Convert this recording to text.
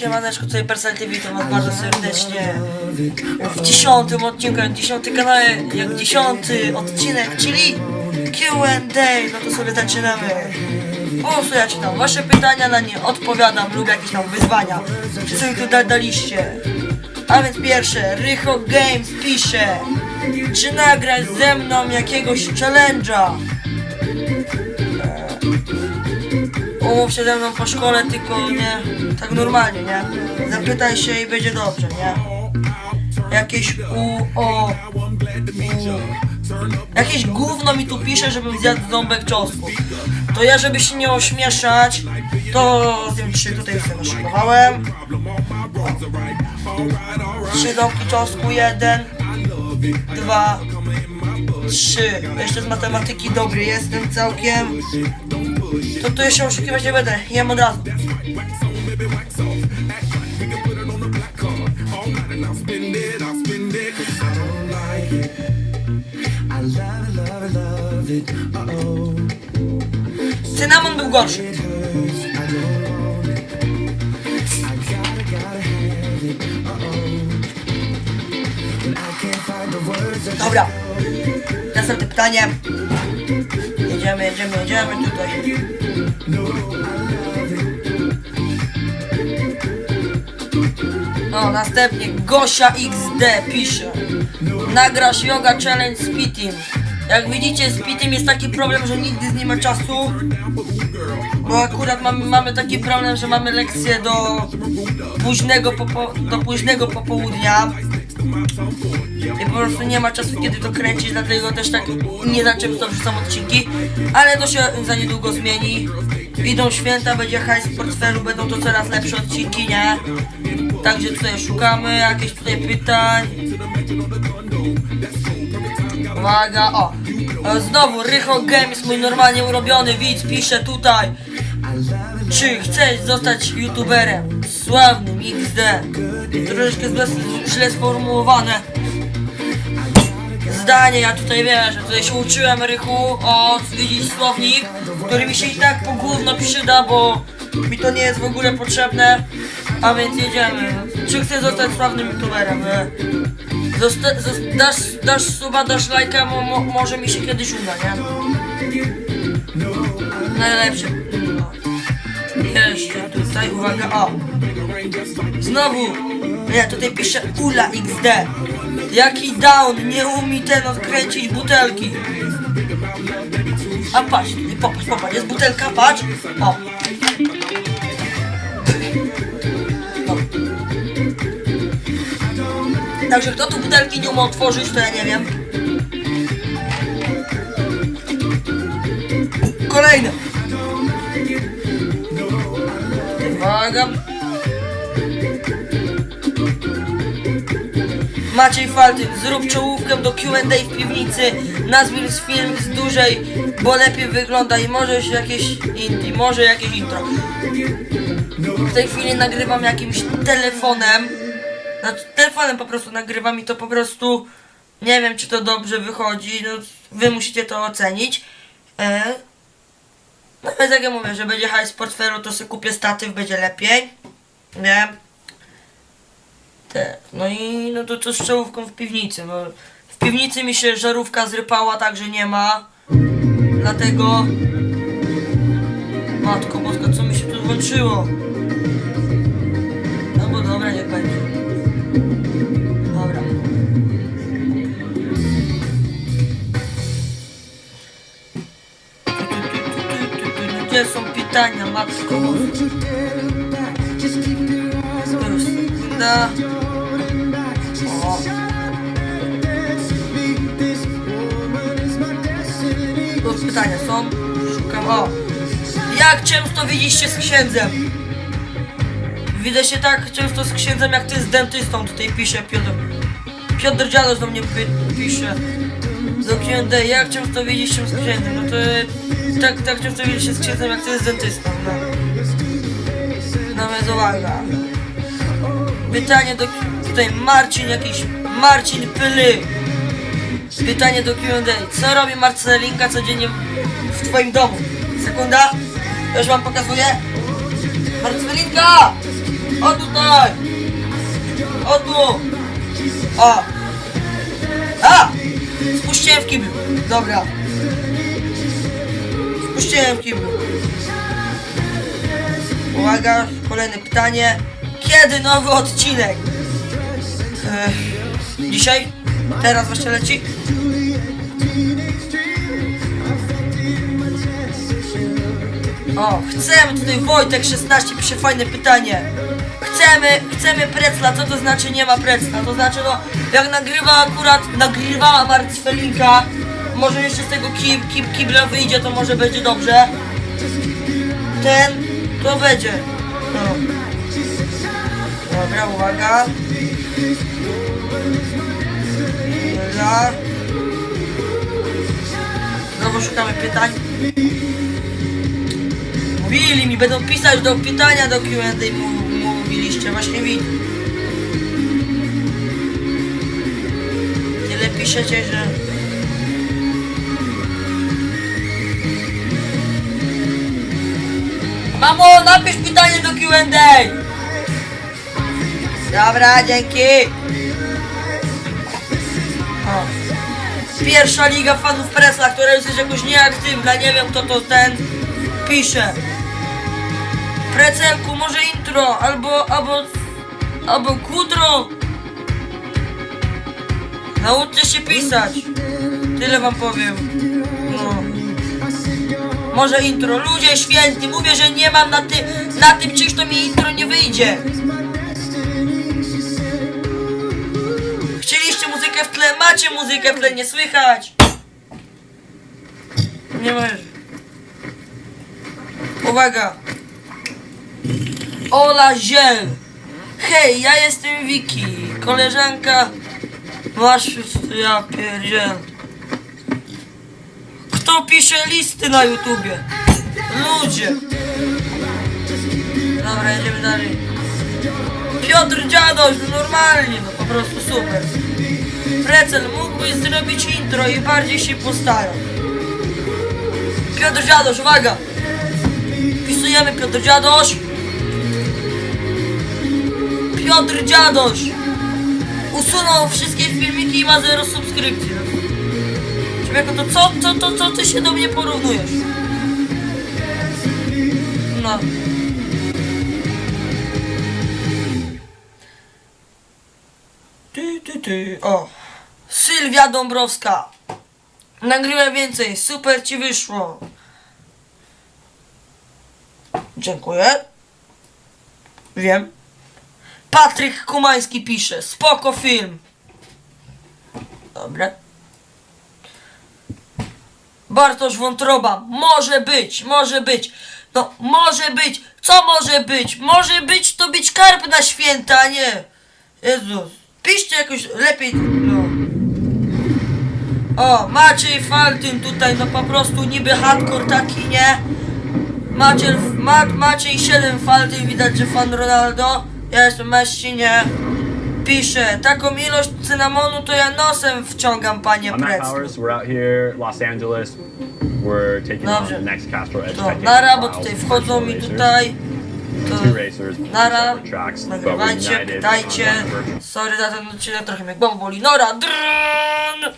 Siemaneczko, tutaj Persal TV, to was bardzo serdecznie w dziesiątym odcinku, jak dziesiąty kanał, jak dziesiąty odcinek, czyli Q&A, no to sobie zaczynamy. Posłuchajcie tam wasze pytania, na nie odpowiadam lub jakieś tam wyzwania, czy sobie tu da- daliście. A więc pierwsze, Rycho Games pisze, czy nagrać ze mną jakiegoś challenge'a? Umów się ze mną po szkole, tylko nie tak normalnie, nie? Zapytaj się i będzie dobrze, nie? Jakieś u, o, u. Jakieś gówno mi tu pisze, żebym zjadł ząbek czosnku. To ja, żeby się nie ośmieszać, to zjem trzy tutaj sobie naszykowałem. Trzy ząbki czosnku, jeden, dwa, trzy. Jeszcze z matematyki dobry jestem całkiem. To tu jeszcze oszukiwać nie będę, jem od razu. Cynamon był gorszy. Dobra. Następne pytanie. Jedziemy, jedziemy, jedziemy tutaj. No, następnie Gosia XD pisze. Nagrasz yoga challenge z Pitim. Jak widzicie z Pitim jest taki problem, że nigdy z nim ma czasu Bo akurat mamy, mamy taki problem, że mamy lekcję do późnego, popo, do późnego popołudnia i po prostu nie ma czasu kiedy to kręcić, dlatego też tak nie za często wrzucam odcinki, ale to się za niedługo zmieni. Idą święta, będzie hajs w portfelu, będą to coraz lepsze odcinki, nie? Także tutaj szukamy jakichś tutaj pytań. Uwaga, o! E, Znowu Rycho Games, mój normalnie urobiony widz, pisze tutaj. Czy chcesz zostać youtuberem? Sławnym XD. Troszeczkę źle, sformułowane. Zdanie, ja tutaj wierzę, tutaj się uczyłem Rychu, o, widzisz słownik, który mi się i tak po gówno przyda, bo mi to nie jest w ogóle potrzebne. A więc jedziemy. Czy chcesz zostać sławnym youtuberem? Zosta- zos- dasz, dasz suba, dasz lajka, mo, mo, może mi się kiedyś uda, nie? Najlepsze. Jeszcze tutaj, uwaga, o. Znowu. Nie, tutaj pisze Ula XD. Jaki down, nie umie ten odkręcić butelki. A patrz, tutaj, popatrz, popatrz, jest butelka, patrz. O. O. Także kto tu butelki nie umie otworzyć, to ja nie wiem. Kolejne. Uwaga. Maciej Faltyn, zrób czołówkę do Q&A w piwnicy, nazwij film z dłużej, bo lepiej wygląda i może jakieś indie, może jakieś intro. W tej chwili nagrywam jakimś telefonem, znaczy telefonem po prostu nagrywam i to po prostu nie wiem czy to dobrze wychodzi, no wy musicie to ocenić. E, więc jak ja mówię, że będzie hajs z portfelu, to sobie kupię statyw, będzie lepiej. Nie? Te. No i no to co z czołówką w piwnicy. No, w piwnicy mi się żarówka zrypała, także nie ma. Dlatego... Matko boska, co mi się tu włączyło? No bo dobra, niech będzie. Gdzie są pytania, matko? Sekunda. O. Tu pytania są. Szukam. O. Jak często widzieliście z księdzem? Widzę się tak często z księdzem, jak ty z dentystą. Tutaj pisze Piotr. Piotr Dziadosz do mnie pisze. Do księdza, jak często widzieliście z księdzem? No to tak, tak często widzieliście z księdzem, jak ty z dentystą. No. Więc uwaga. Pytanie do... Tutaj Marcin jakiś... Marcin Pyly. Pytanie do Q&A. Co robi Marcelinka codziennie w twoim domu? Sekunda. Już wam pokazuję. Marcelinka! O tutaj! O tu! O! A! Spuściłem w kiblu. Dobra. Spuściłem w kiblu. Uwaga, kolejne pytanie. Kiedy nowy odcinek? Ech, dzisiaj? Teraz właśnie leci? O, chcemy tutaj Wojtek 16 pisze fajne pytanie. Chcemy, chcemy precla, co to znaczy nie ma precla? To znaczy no, jak nagrywa akurat, nagrywała martwelinka, może jeszcze z tego kib, kib, kibla wyjdzie, to może będzie dobrze. Ten, to będzie. No. Dobra, uwaga. Dobra. Znowu szukamy pytań. Mówili mi, będą pisać do pytania do Q&A, mówiliście, właśnie widzę. Tyle piszecie, że... Mamo, napisz pytanie do Q&A! Dobra, dzięki! O. Pierwsza liga fanów Presla, która jest jakoś nieaktywna, nie wiem kto to ten pisze. Precelku, może intro, albo, albo, albo kutro. Nauczcie się pisać. Tyle wam powiem. Może intro. Ludzie święty, mówię, że nie mam na, ty, na tym czymś, to mi intro nie wyjdzie. Chcieliście muzykę w tle, macie muzykę w tle, nie słychać. Nie możesz. Uwaga. Ola Ziel. Hej, ja jestem Wiki. Koleżanka. Masz... Ja pierdziel. Kto pisze listy na YouTubie? Ludzie. Dobra, jedziemy dalej. Piotr Dziadosz, no normalnie, no po prostu super. Precel, mógłbyś zrobić intro i bardziej się postarał. Piotr Dziadosz, uwaga! Wpisujemy Piotr Dziadosz. Piotr Dziadosz usunął wszystkie filmiki i ma zero subskrypcji. Człowieku, to co, co, co ty się do mnie porównujesz? No. Ty, ty, ty. O. Sylwia Dąbrowska. Nagrywaj więcej. Super ci wyszło. Dziękuję. Wiem. Patryk Kumański pisze. Spoko film. Dobra. Bartosz Wątroba. Może być, może być. No, może być. Co może być? Może być to być karp na święta, a nie. Jezus. Piszcie jakoś lepiej. No. O, Maciej Faltyn tutaj, no po prostu niby hardcore taki, nie? Maciej, Ma, Maciej 7 Faltyn, widać, że fan Ronaldo. Ja jestem Messi, nie? Pisze, taką ilość cynamonu to ja nosem wciągam, panie I'm Prec. Powers. We're out here, Los Angeles. We're taking on Dobrze. the next Castro Edge To nara, bo tutaj wchodzą mi tutaj. Two racers, two nara, separate tracks, but we're nagrywajcie, united pytajcie. on one virtual Sorry za ten odcinek, trochę mnie głowa boli. Nora, drrrn!